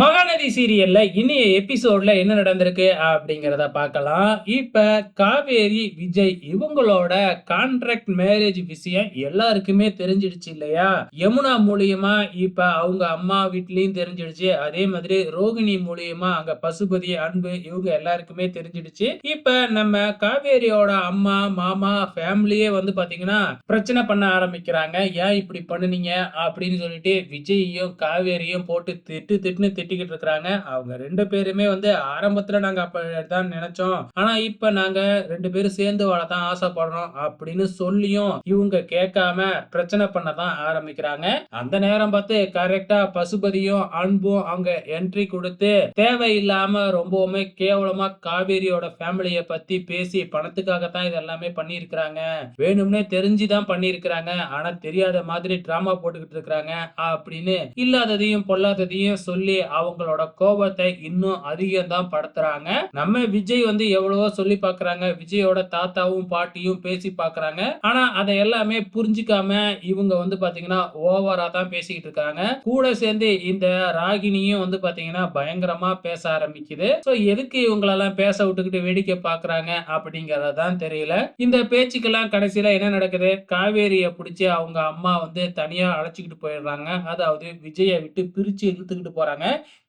மகாநதி சீரியல்ல இனிய எபிசோட்ல என்ன நடந்திருக்கு அப்படிங்கிறத பார்க்கலாம். இப்ப காவேரி, விஜய் இவங்களோட கான்ட்ராக்ட் மேரேஜ் விஷயம் எல்லாருக்குமே தெரிஞ்சிடுச்சு இல்லையா? யமுனா மூலியமா இப்ப அவங்க அம்மா வீட்லயும் தெரிஞ்சிடுச்சு. அதே மாதிரி ரோகிணி மூலியமா அங்க பசுபதி, அன்பு இவங்க எல்லாருக்குமே தெரிஞ்சிடுச்சு. இப்ப நம்ம காவேரியோட அம்மா, மாமா ஃபேமிலியே வந்து பாத்தீங்கன்னா பிரச்சனை பண்ண ஆரம்பிக்கிறாங்க. ஏன் இப்படி பண்ணுனீங்க? அப்படின்னு சொல்லிட்டு விஜயையும் காவேரியும் போட்டு திட்டு திட்டுன்னு திட்டிக்கிட்டு இருக்கிறாங்க. அவங்க ரெண்டு பேருமே வந்து ஆரம்பத்துல நாங்க அப்படித்தான் நினைச்சோம் ஆனா இப்ப நாங்க ரெண்டு பேரும் சேர்ந்து வாழத்தான் ஆசைப்படுறோம் அப்படின்னு சொல்லியும் இவங்க கேட்காம பிரச்சனை பண்ண தான் ஆரம்பிக்கிறாங்க. அந்த நேரம் பார்த்து கரெக்டா பசுபதியும், அன்பும் அவங்க என்ட்ரி கொடுத்து தேவையில்லாம ரொம்பவுமே கேவலமா காவேரியோட ஃபேமிலிய பத்தி பேசி பணத்துக்காக தான் இது எல்லாமே பண்ணியிருக்கிறாங்க. வேணும்னே தெரிஞ்சு தான் பண்ணியிருக்கிறாங்க. ஆனா தெரியாத மாதிரி டிராமா போட்டுக்கிட்டு இருக்கிறாங்க அப்படின்னு இல்லாததையும், பொல்லாததையும் சொல்லி அவங்களோட கோபத்தை இன்னும் அதிகம் தான் படுத்துறாங்க. நம்ம விஜய் வந்து எவ்வளவோ சொல்லி பார்க்குறாங்க. விஜயோட தாத்தாவும், பாட்டியும் பேசி பார்க்குறாங்க. ஆனா அதை எல்லாமே புரிஞ்சுக்காம இவங்க வந்து பாத்தீங்கன்னா ஓவரா தான் பேசிக்கிட்டு இருக்காங்க. கூட சேர்ந்து இந்த ராகினியும் வந்து பாத்தீங்கன்னா பயங்கரமா பேச ஆரம்பிக்குது. சோ எதுக்கு இவங்களெல்லாம் பேச விட்டுக்கிட்டு வேடிக்கை பார்க்குறாங்க அப்படிங்கறதான் தெரியல. இந்த பேச்சுக்கெல்லாம் கடைசியில என்ன நடக்குது? காவேரிய பிடிச்சி அவங்க அம்மா வந்து தனியா அழைச்சிக்கிட்டு போயிடுறாங்க. அதாவது விஜய விட்டு பிரிச்சு இழுத்துக்கிட்டு போறாங்க.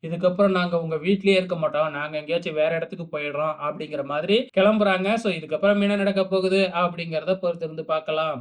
இதுக்கப்புறம் நாங்க உங்க வீட்லயே இருக்க மாட்டோம். நாங்க எங்கேயாச்சும் வேற இடத்துக்கு போயிடுறோம் அப்படிங்கிற மாதிரி கிளம்புறாங்க. சோ இதுக்கப்புறம் என்ன நடக்க போகுது அப்படிங்கிறத பொறுத்திருந்து பார்க்கலாம்.